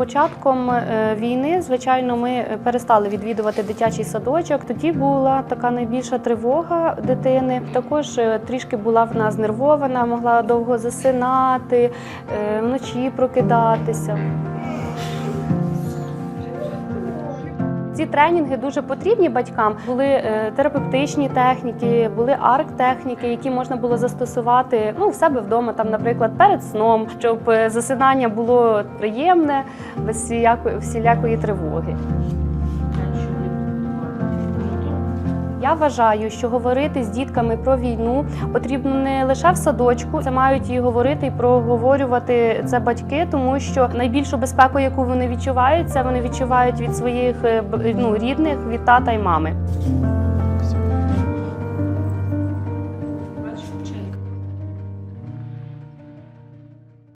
початком е, війни, звичайно, ми перестали відвідувати дитячий садочок. Тоді була така найбільша тривога дитини. Також е, трішки була в нас нервована, могла довго засинати, е, вночі прокидатися. Ці тренінги дуже потрібні батькам. Були е, терапевтичні техніки, були арк-техніки, які можна було застосувати ну, в себе вдома, там, наприклад, перед сном, щоб е, засинання було приємне, без всілякої, всілякої тривоги. Я вважаю, що говорити з дітками про війну потрібно не лише в садочку, це мають і говорити і проговорювати це батьки, тому що найбільшу безпеку, яку вони відчувають, це вони відчувають від своїх е, ну, рідних, від тата і мами.